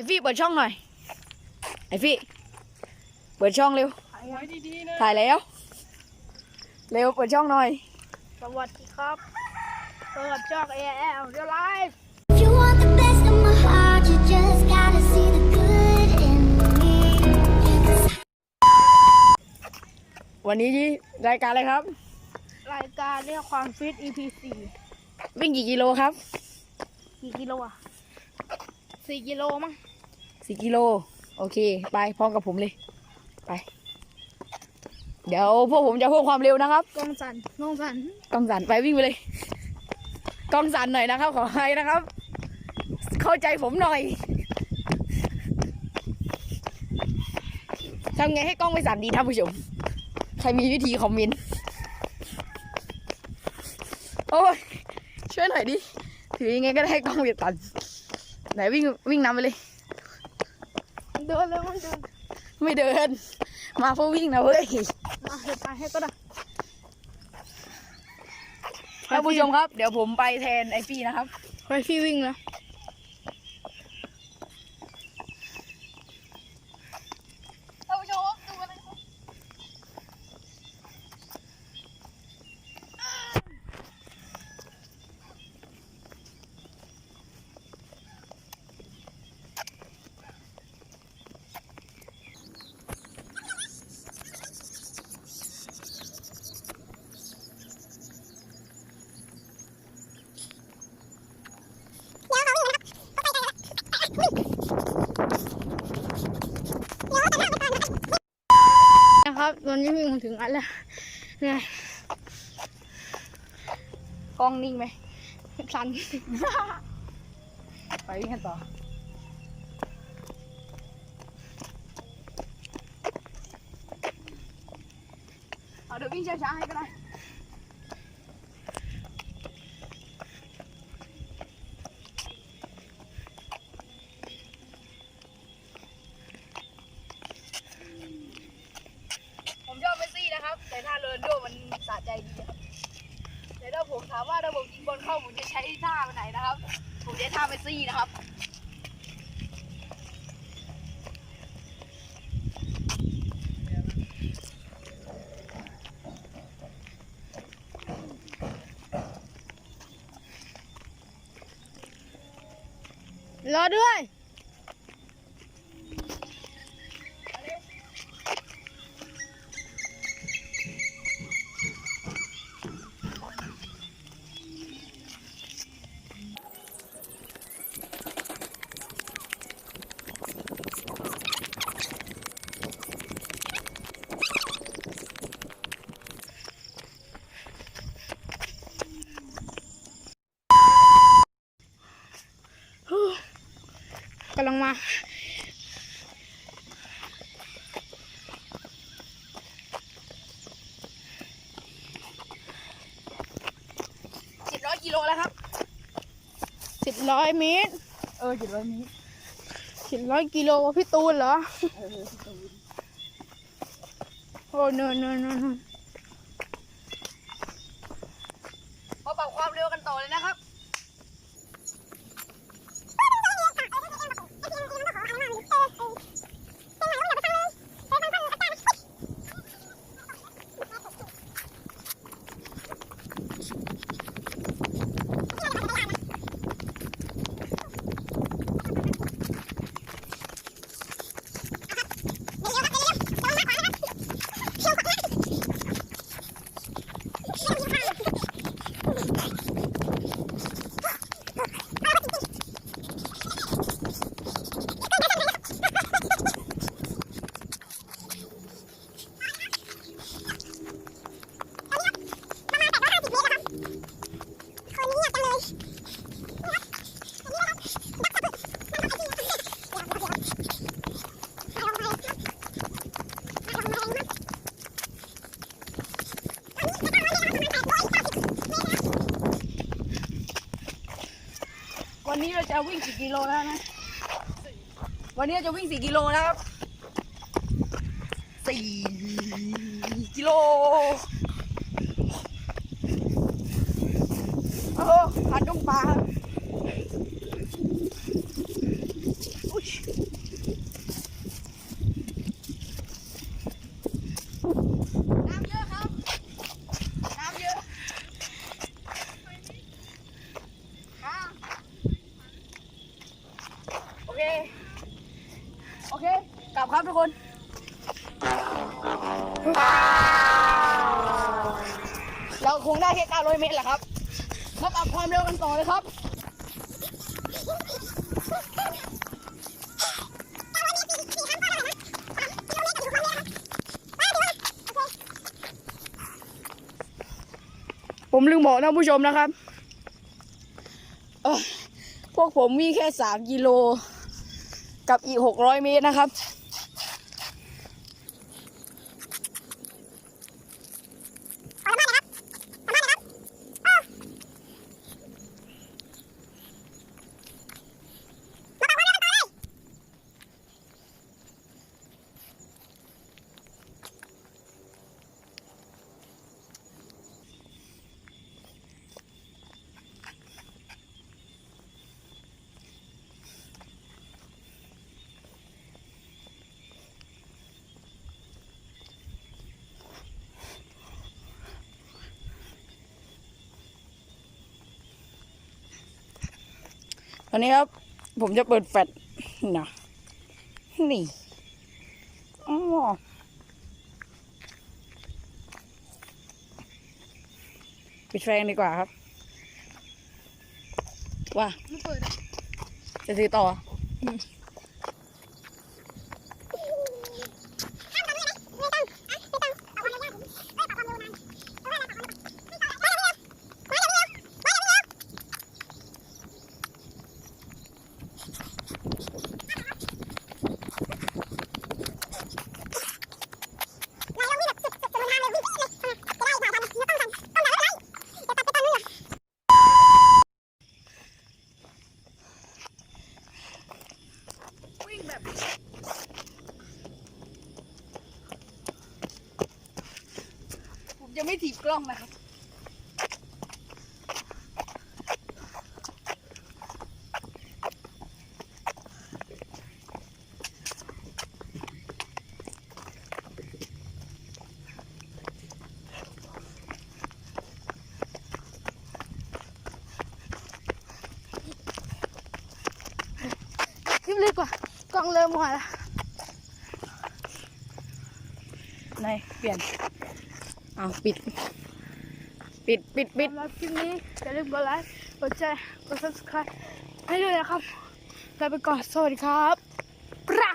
อฟี่เปิดช่องหน่อย ไอฟี่ เปิดช่องเร็วถ่ายไว้ดีๆนะถ่ายแล้ว เร็วเปิดช่องหน่อย สวัสดีครับเปิดช่อง AL เดี๋ยวไลฟ์ If you want the best of my heart, you just gotta see the good in me. วันนี้รายการอะไรครับ รายการเรียกความฟิต EP วิ่งกี่กิโลครับ4กี่กิโลอะ4กิโลมั้ง สี่กิโล โอเค ไปพร้อมกับผมเลย ไป เดี๋ยวพวกผมจะเพิ่มความเร็วนะครับ กองสันกองสันกล้องสั่นไปวิ่งไปเลยกล้องสั่นหน่อยนะครับ ขอให้นะครับ เข้าใจผมหน่อยทำไงให้กล้องไม่สั่นดีท่านผู้ชม ใครมีวิธีคอมเมนต์ โอ้ย ช่วยหน่อยดิ ถือยังไงก็ได้ให้กล้องไม่สั่นไหนวิ่งวิ่งนำไปเลย เดินเลยมันเดินไม่เดิน มาเพื่อวิ่งนะเว้ยมาเดินไปให้ก็ได้ท่านผู้ชมครับ เดี๋ยวผมไปแทนไอฟี่นะครับ ไปพี่วิ่งแล้ว ท่านผู้ชมดูอะไรครับ นะ ครับตอนนี้วิ่งมาถึงอันแล้วไงกล้องนิ่งไหมสันไปวิ่งกันต่อเอาเดี๋ยววิ่งช้าๆให้ก็ได้ ผมชอบเมสซี่นะครับ แต่ถ้าเร นโดมันสะใจดีครับแต่ถ้าผมถามว่าถ้าผมยิงบอลเข้าผมจะใช้ท่าไหนนะครับ ผมจะท่าเมสซี่นะครับรอด้วย มาเจ็ดร้อยกิโลแล้วครับสิบร้อยเมตรเออเจ็ดร้อยนี้สิบร้อยกิโลพี่ตูนเหรอโอ้เนินเนินเนินเนิน มาปรับความเร็วกันต่อเลยนะครับ วั นนี้เราจะวิ่งกี่กิโลแล้วนะ วันนี้จะวิ่งสี่กิโลนะครับสี่กิโลโอ้ผ่านดงป่าอุ้ย เค โอเค กลับครับทุกคน เรา คงได้แค่900เมตรแหละครับมาปรับความเร็วกันต่อเลยครับผมลืมบอกท่านผู้ชมนะครับพวกผมมีแค่สามกิโล กับอีกหกร้อยเมตรนะครับ ตอนนี้ครับ ผมจะเปิดแฟลชนะนี่อ๋อปิดแฟงดีกว่าครับ ว่าจะซื้อต่ออวิ่งแบบ ผมจะไม่ ถีบกล้องนะครับลิปเลยกว่ากล้องเริ่มหมดแล้วในเปลี่ยน เอาปิด ปิดปิดปิดสำหรับคลิปนี้อย่าลืมกดไลค์กดแชร์กด subscribe ให้ด้วยนะครับลาไปก่อนสวัสดีครับปรา